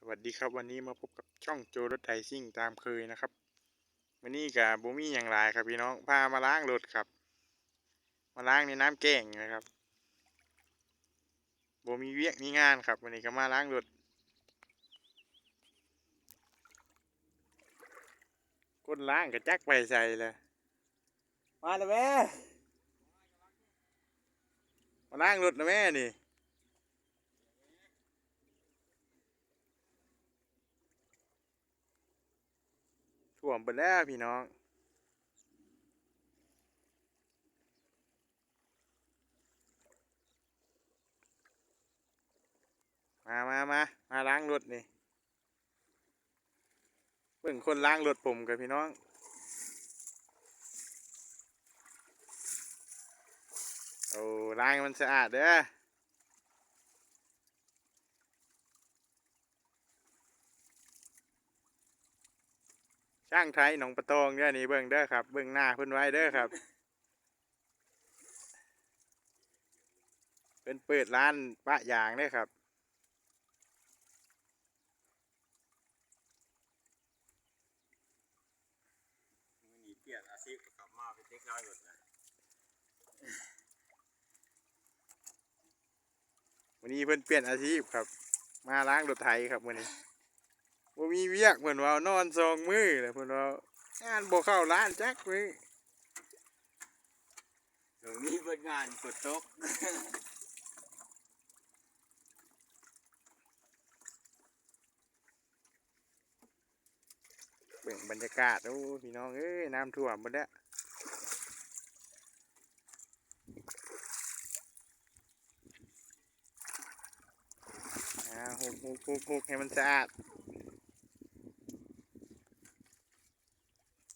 สวัสดีครับวันนี้มาพบกับช่องโจรถไถซิ่งตามเคยนะครับ วันนี้กับบูมี่อย่างไรครับพี่น้องพามาล้างรถครับ มาล้างในน้ำแกงนะครับบูมีเวียกมีงานครับ วันนี้ก็มาล้างรถก้นล้างกับจักไปใส่เลยมาเลยแม่มาล้างรถนะแม่นี่ ท่วมไปแล้วพี่น้อง มามามามาล้างรถนี่เบิ่งคนล้างรถผมกับพี่น้องโอ้ล้างมันสะอาดเด้อ ช่างไทยหนองประตองเด้อนี่เบิ่งเด้อครับเบิ่งหน้าเพิ่นไว้เด้อครับเพิ่นเปิดร้านปะยางเด้อครับมันนี่เปลี่ยนอาชีพกลับมาเป็นเด็กน้อยหมดนะวันนี้เพิ่นเปลี่ยนอาชีพครับ มาล้างรถไถครับวันนี้ บ่มีเวียกเพิ่นว่านอนสองมือเลยเพิ่นว่างานบ่เข้าร้านจักมือเดี๋ยวนี้เปิดงานกดตกเบิ่งบรรยากาศโอ้พี่น้องเอ้ยน้ำท่วมหมดแล้วอ่าหุบหุบหุบหุบให้มันสะอาด